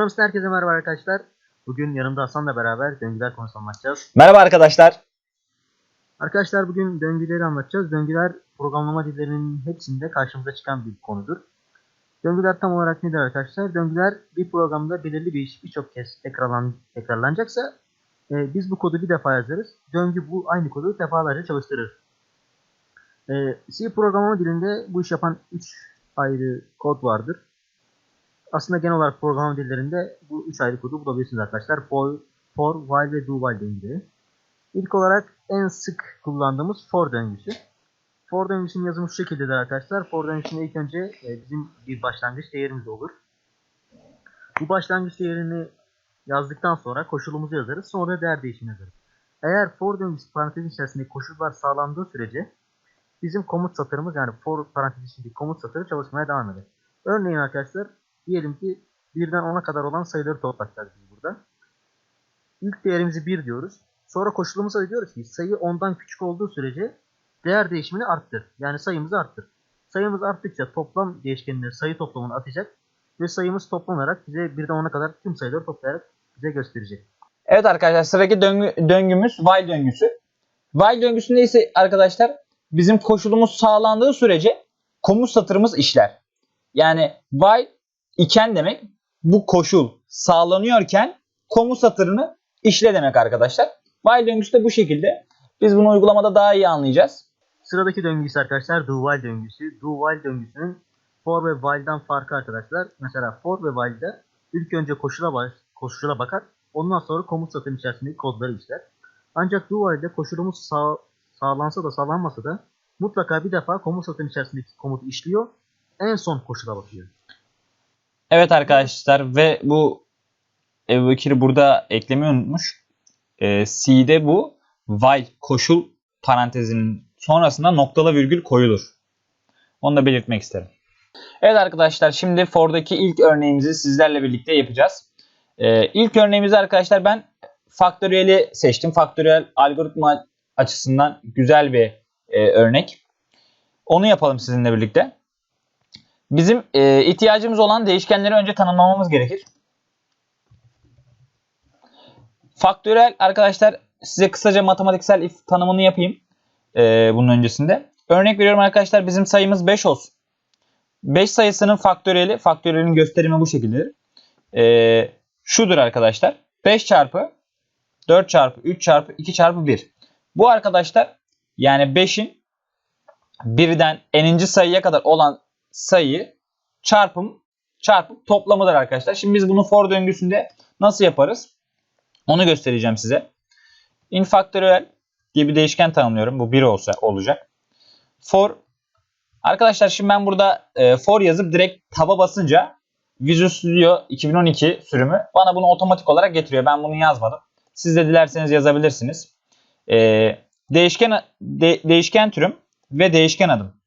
Programımızda herkese merhaba arkadaşlar. Bugün yanımda Hasan'la beraber döngüler konusu anlatacağız. Merhaba arkadaşlar. Arkadaşlar bugün döngüleri anlatacağız. Döngüler programlama dillerinin hepsinde karşımıza çıkan bir konudur. Döngüler tam olarak nedir arkadaşlar? Döngüler bir programda belirli bir iş birçok kez tekrarlan, tekrarlanacaksa e, biz bu kodu bir defa yazarız. Döngü bu aynı kodu defalarca çalıştırır. E, C programlama dilinde bu iş yapan 3 ayrı kod vardır. Aslında genel olarak programlama dillerinde bu 3 ayrı kodu bulabilirsiniz arkadaşlar. For, for while ve do while döngüleri. İlk olarak en sık kullandığımız for döngüsü. For döngüsünün yazımı şu şekildedir arkadaşlar. For döngüsünde ilk önce e, bizim bir başlangıç değerimiz olur. Bu başlangıç değerini yazdıktan sonra koşulumuzu yazarız. Sonra değer değişimi yazarız. Eğer for döngüsü parantez içerisinde koşullar sağlandığı sürece bizim komut satırımız yani for parantez içindeki komut satırı çalışmaya devam eder. Örneğin arkadaşlar diyelim ki 1'den 10'a kadar olan sayıları toplayacağız biz burada. İlk değerimizi 1 diyoruz. Sonra koşulumuza diyoruz ki sayı 10'dan küçük olduğu sürece değer değişimini arttır. Yani sayımızı arttır. Sayımız arttıkça toplam değişkenleri sayı toplamını atacak ve sayımız toplanarak bize 1'den 10'a kadar tüm sayıları toplayarak bize gösterecek. Evet arkadaşlar sıradaki döngü, döngümüz while döngüsü. While döngüsünde ise arkadaşlar bizim koşulumuz sağlandığı sürece komut satırımız işler. Yani while iken demek bu koşul sağlanıyorken komut satırını işle demek arkadaşlar. While döngüsü de bu şekilde. Biz bunu uygulamada daha iyi anlayacağız. Sıradaki döngüsü arkadaşlar do while döngüsü. Do while döngüsünün for ve while'dan farkı arkadaşlar. Mesela for ve while'da ilk önce koşula, baş, koşula bakar. Ondan sonra komut satırın içerisindeki kodları işler. Ancak do while'de koşulumuz sağ, sağlansa da sağlanmasa da mutlaka bir defa komut satırın içerisindeki komutu işliyor. En son koşula bakıyor. Evet arkadaşlar ve bu Ebu burada eklemeyi unutmuş. Ee, C'de bu while koşul parantezinin sonrasında noktalı virgül koyulur. Onu da belirtmek isterim. Evet arkadaşlar şimdi for'daki ilk örneğimizi sizlerle birlikte yapacağız. Ee, ilk örneğimizi arkadaşlar ben faktöriyeli seçtim. Faktöriyel algoritma açısından güzel bir e, örnek. Onu yapalım sizinle birlikte. Bizim e, ihtiyacımız olan değişkenleri önce tanımlamamız gerekir. Faktöriyel arkadaşlar size kısaca matematiksel if tanımını yapayım e, bunun öncesinde. Örnek veriyorum arkadaşlar bizim sayımız 5 olsun. 5 sayısının faktöriyeli, faktöriyelin gösterimi bu şekildedir. E, şudur arkadaşlar. 5 çarpı 4 çarpı 3 çarpı 2 çarpı 1. Bu arkadaşlar yani 5'in birden n'inci sayıya kadar olan sayıyı çarpım çarpıp toplamıdır arkadaşlar. Şimdi biz bunu for döngüsünde nasıl yaparız? Onu göstereceğim size. In factorial diye bir değişken tanımlıyorum. Bu 1 olsa olacak. For Arkadaşlar şimdi ben burada e, for yazıp direkt taba basınca Visual Studio 2012 sürümü bana bunu otomatik olarak getiriyor. Ben bunu yazmadım. Siz de dilerseniz yazabilirsiniz. E, değişken de, değişken türüm ve değişken adım.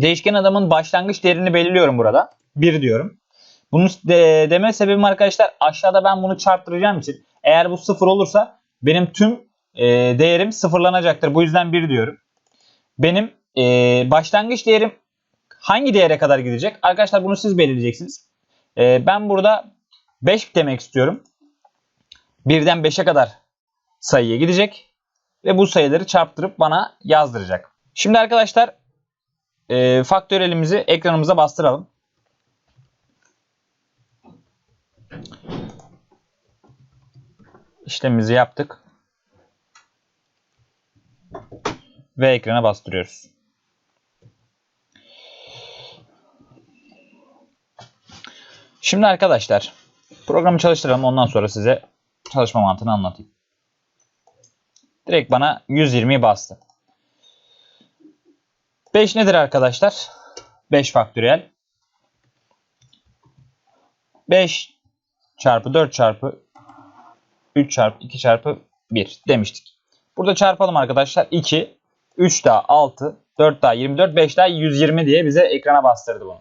Değişken adımın başlangıç değerini belirliyorum burada. 1 diyorum. Bunu de, deme sebebim arkadaşlar aşağıda ben bunu çarptıracağım için eğer bu 0 olursa benim tüm e, değerim sıfırlanacaktır. Bu yüzden 1 diyorum. Benim e, başlangıç değerim hangi değere kadar gidecek? Arkadaşlar bunu siz belirleyeceksiniz. E, ben burada 5 demek istiyorum. 1'den 5'e kadar sayıya gidecek. Ve bu sayıları çarptırıp bana yazdıracak. Şimdi arkadaşlar e, faktörelimizi ekranımıza bastıralım. İşlemimizi yaptık. Ve ekrana bastırıyoruz. Şimdi arkadaşlar programı çalıştıralım ondan sonra size çalışma mantığını anlatayım. Direkt bana 120'yi bastı. 5 nedir arkadaşlar? 5 faktöriyel. 5 çarpı 4 çarpı 3 çarpı 2 çarpı 1 demiştik. Burada çarpalım arkadaşlar. 2, 3 daha 6, 4 daha 24, 5 daha 120 diye bize ekrana bastırdı bunu.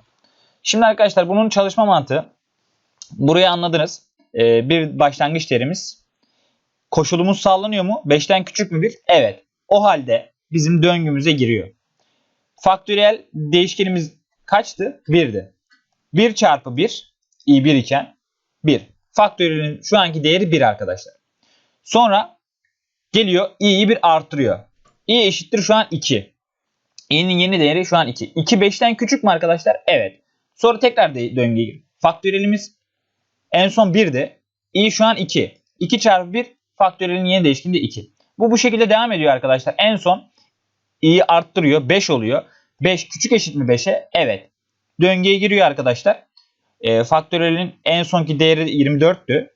Şimdi arkadaşlar bunun çalışma mantığı burayı anladınız. Ee, bir başlangıç değerimiz. Koşulumuz sağlanıyor mu? 5'ten küçük mü bir? Evet. O halde bizim döngümüze giriyor. Faktöriyel değişkenimiz kaçtı? 1'di. 1 çarpı 1 i1 iken 1. Faktöriyelin şu anki değeri 1 arkadaşlar. Sonra geliyor i'yi bir arttırıyor. i eşittir şu an 2. i'nin yeni değeri şu an 2. 2 5'ten küçük mü arkadaşlar? Evet. Sonra tekrar döngüye gir. Faktöriyelimiz en son 1'di. i şu an 2. 2 çarpı 1 faktöriyelin yeni değişkeni de 2. Bu bu şekilde devam ediyor arkadaşlar. En son i'yi arttırıyor. 5 oluyor. 5 küçük eşit mi 5'e? Evet. Döngüye giriyor arkadaşlar. E, faktöriyelin en sonki değeri 24'tü.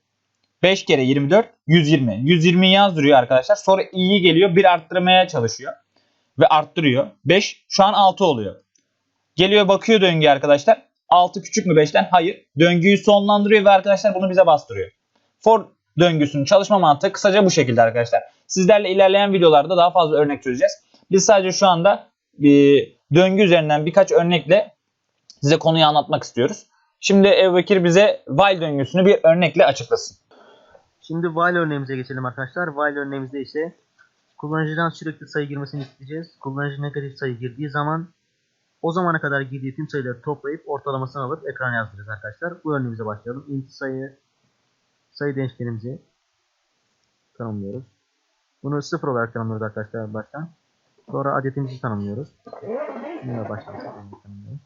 5 kere 24 120. 120'yi yazdırıyor arkadaşlar. Sonra i'yi geliyor bir arttırmaya çalışıyor. Ve arttırıyor. 5 şu an 6 oluyor. Geliyor bakıyor döngüye arkadaşlar. 6 küçük mü 5'ten? Hayır. Döngüyü sonlandırıyor ve arkadaşlar bunu bize bastırıyor. For döngüsünün çalışma mantığı kısaca bu şekilde arkadaşlar. Sizlerle ilerleyen videolarda daha fazla örnek çözeceğiz. Biz sadece şu anda bir döngü üzerinden birkaç örnekle size konuyu anlatmak istiyoruz. Şimdi Ebu bize while döngüsünü bir örnekle açıklasın. Şimdi while örneğimize geçelim arkadaşlar. While örneğimizde ise kullanıcıdan sürekli sayı girmesini isteyeceğiz. Kullanıcı negatif sayı girdiği zaman o zamana kadar girdiği tüm sayıları toplayıp ortalamasını alıp ekrana yazdıracağız arkadaşlar. Bu örneğimize başlayalım. int sayı sayı değişkenimizi tanımlıyoruz. Bunu sıfır olarak tanımlıyoruz arkadaşlar baştan. Sonra adetimizi tanımlıyoruz. Yine tanımlıyoruz.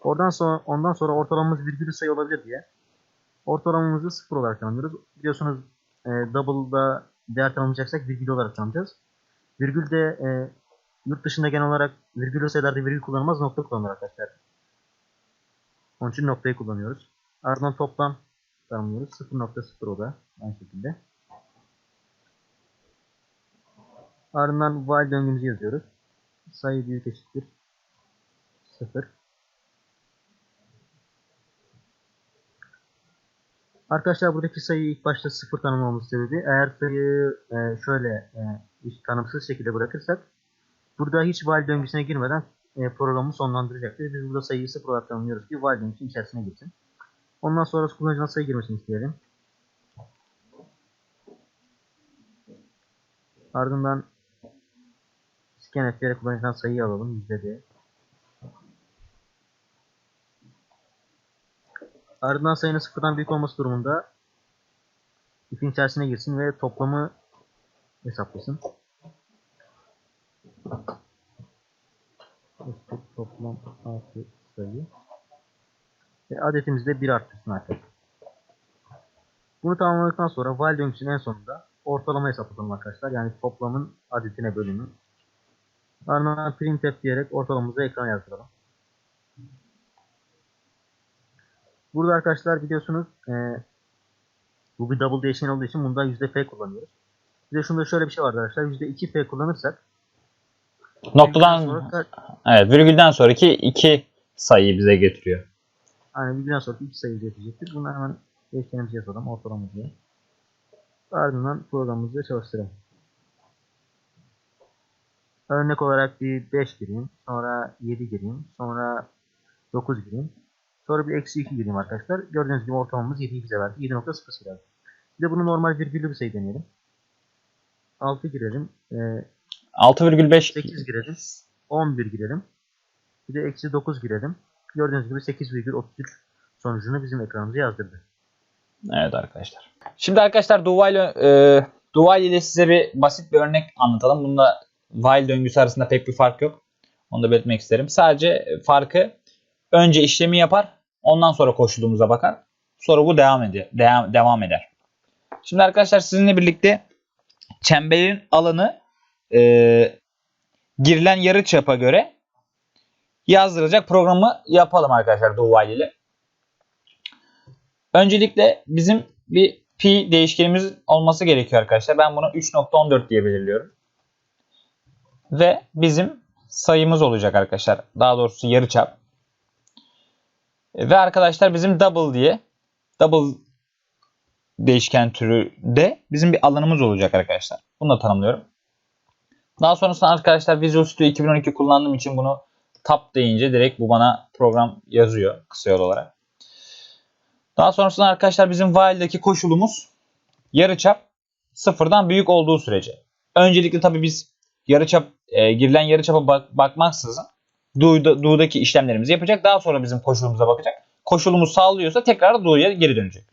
Oradan sonra ondan sonra ortalamamız virgülü sayı olabilir diye ortalamamızı sıfır olarak tanımlıyoruz. Biliyorsunuz e, double'da değer tanımlayacaksak virgül olarak tanımlayacağız. Virgül de e, yurt dışında genel olarak virgüllü sayılarda virgül kullanılmaz nokta kullanılır arkadaşlar. Onun için noktayı kullanıyoruz. Ardından toplam tanımlıyoruz. 0.0 o da aynı şekilde. Ardından while döngümüzü yazıyoruz. Sayı büyük eşittir 0. Arkadaşlar buradaki sayıyı ilk başta sıfır tanımlamamız sebebi eğer sayıyı e, şöyle e, tanımsız şekilde bırakırsak burada hiç while döngüsüne girmeden e, programı sonlandıracaktır. Biz burada sayıyı sıfır olarak tanımlıyoruz ki while döngüsünün içerisine girsin. Ondan sonra kullanıcının sayı girmesini isteyelim. Ardından diyerek kullanıcıdan sayıyı alalım. Yüzde Ardından sayının sıfırdan büyük olması durumunda ifin içerisine girsin ve toplamı hesaplasın. Toplam artı sayı. Ve adetimizde 1 arttırsın arkadaşlar. Bunu tamamladıktan sonra while döngüsünün en sonunda ortalama hesaplatalım arkadaşlar. Yani toplamın adetine bölümü. Ardından printf diyerek ortalamamızı ekrana yazdıralım. Burada arkadaşlar biliyorsunuz e, bu bir double değişken olduğu için bunda %f kullanıyoruz. Bir de şunda şöyle bir şey var arkadaşlar. %2f kullanırsak Noktadan sonra, evet virgülden sonraki iki sayıyı bize getiriyor. yani virgülden sonraki iki sayı getirecektir. Bunu hemen değişkenimizi yazalım ortalama diye. Ardından programımızı çalıştıralım. Örnek olarak bir 5 gireyim. Sonra 7 gireyim. Sonra 9 gireyim. Sonra bir eksi 2 gireyim arkadaşlar. Gördüğünüz gibi ortalamamız 7'yi bize verdi. 7.0 verdi. Bir de bunu normal virgüllü bir sayı deneyelim. 6 girelim. Ee, 6,5 8 girelim. 11 girelim. Bir de eksi 9 girelim. Gördüğünüz gibi 8,33 sonucunu bizim ekranımıza yazdırdı. Evet arkadaşlar. Şimdi arkadaşlar while, e, while ile size bir basit bir örnek anlatalım. Bunda while döngüsü arasında pek bir fark yok. Onu da belirtmek isterim. Sadece farkı önce işlemi yapar. Ondan sonra koşulumuza bakar. Sonra bu devam eder. Devam, devam eder. Şimdi arkadaşlar sizinle birlikte çemberin alanı e, girilen yarı çapa göre yazdırılacak programı yapalım arkadaşlar do while ile. Öncelikle bizim bir pi değişkenimiz olması gerekiyor arkadaşlar. Ben bunu 3.14 diye belirliyorum. Ve bizim sayımız olacak arkadaşlar. Daha doğrusu yarıçap. Ve arkadaşlar bizim double diye double değişken türü de bizim bir alanımız olacak arkadaşlar. Bunu da tanımlıyorum. Daha sonrasında arkadaşlar Visual Studio 2012 kullandığım için bunu tab deyince direkt bu bana program yazıyor kısa yol olarak. Daha sonrasında arkadaşlar bizim while'daki koşulumuz yarıçap sıfırdan büyük olduğu sürece. Öncelikle tabii biz yarıçap e, girilen yarıçapa bak, bakmaksızın Do'da, işlemlerimizi yapacak. Daha sonra bizim koşulumuza bakacak. Koşulumuz sağlıyorsa tekrar Do'ya geri dönecek.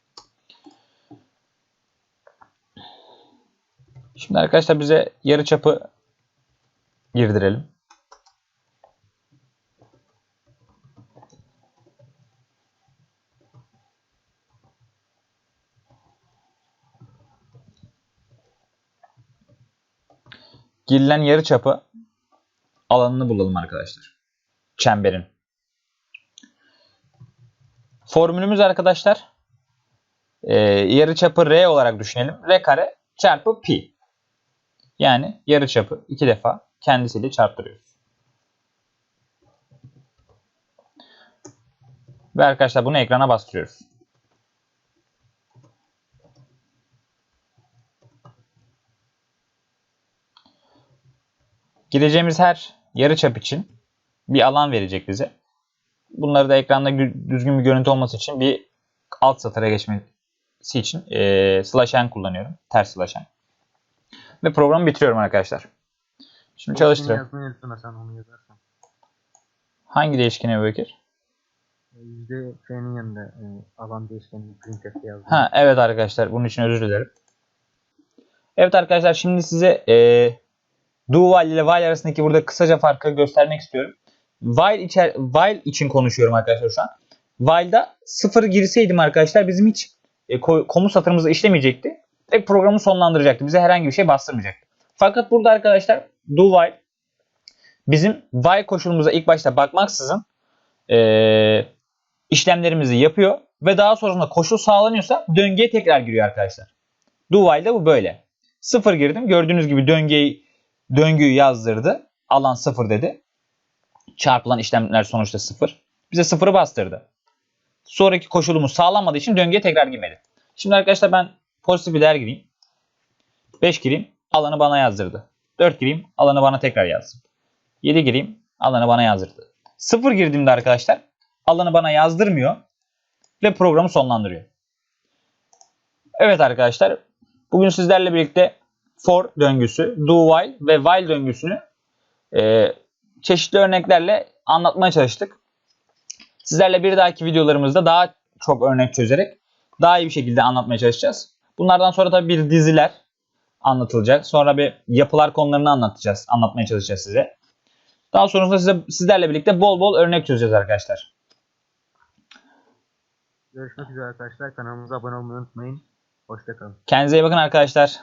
Şimdi arkadaşlar bize yarıçapı girdirelim. Girilen yarı çapı alanını bulalım arkadaşlar. Çemberin. Formülümüz arkadaşlar e, yarı çapı R olarak düşünelim. R kare çarpı pi. Yani yarı çapı iki defa kendisiyle çarptırıyoruz. Ve arkadaşlar bunu ekrana bastırıyoruz. Gireceğimiz her yarıçap için bir alan verecek bize. Bunları da ekranda gü- düzgün bir görüntü olması için bir alt satıra geçmesi için e, slash n kullanıyorum. Ters slash n. Ve programı bitiriyorum arkadaşlar. Şimdi yazarsan. Hangi değişkene Bekir? E, Yüzde F'nin yanında e, alan değişkenini printf'te yazdım. Ha evet arkadaşlar bunun için özür dilerim. Evet arkadaşlar şimdi size e, do while ile while arasındaki burada kısaca farkı göstermek istiyorum. While, içer, while için konuşuyorum arkadaşlar şu an. While'da sıfır girseydim arkadaşlar bizim hiç e, ko- komut satırımızı işlemeyecekti. Direkt programı sonlandıracaktı. Bize herhangi bir şey bastırmayacaktı. Fakat burada arkadaşlar do while bizim while koşulumuza ilk başta bakmaksızın e, işlemlerimizi yapıyor ve daha sonrasında koşul sağlanıyorsa döngüye tekrar giriyor arkadaşlar. Do while'de bu böyle. Sıfır girdim. Gördüğünüz gibi döngüyü, döngüyü yazdırdı. Alan sıfır dedi. Çarpılan işlemler sonuçta sıfır. Bize sıfırı bastırdı. Sonraki koşulumuz sağlanmadığı için döngüye tekrar girmedi. Şimdi arkadaşlar ben pozitif bir değer gireyim. 5 gireyim. Alanı bana yazdırdı. 4 gireyim. Alanı bana tekrar yazdırdı. 7 gireyim. Alanı bana yazdırdı. 0 girdiğimde arkadaşlar alanı bana yazdırmıyor ve programı sonlandırıyor. Evet arkadaşlar bugün sizlerle birlikte for döngüsü, do while ve while döngüsünü e, çeşitli örneklerle anlatmaya çalıştık. Sizlerle bir dahaki videolarımızda daha çok örnek çözerek daha iyi bir şekilde anlatmaya çalışacağız. Bunlardan sonra tabii bir diziler anlatılacak. Sonra bir yapılar konularını anlatacağız, anlatmaya çalışacağız size. Daha sonrasında size, sizlerle birlikte bol bol örnek çözeceğiz arkadaşlar. Görüşmek üzere arkadaşlar. Kanalımıza abone olmayı unutmayın. Hoşçakalın. Kendinize iyi bakın arkadaşlar.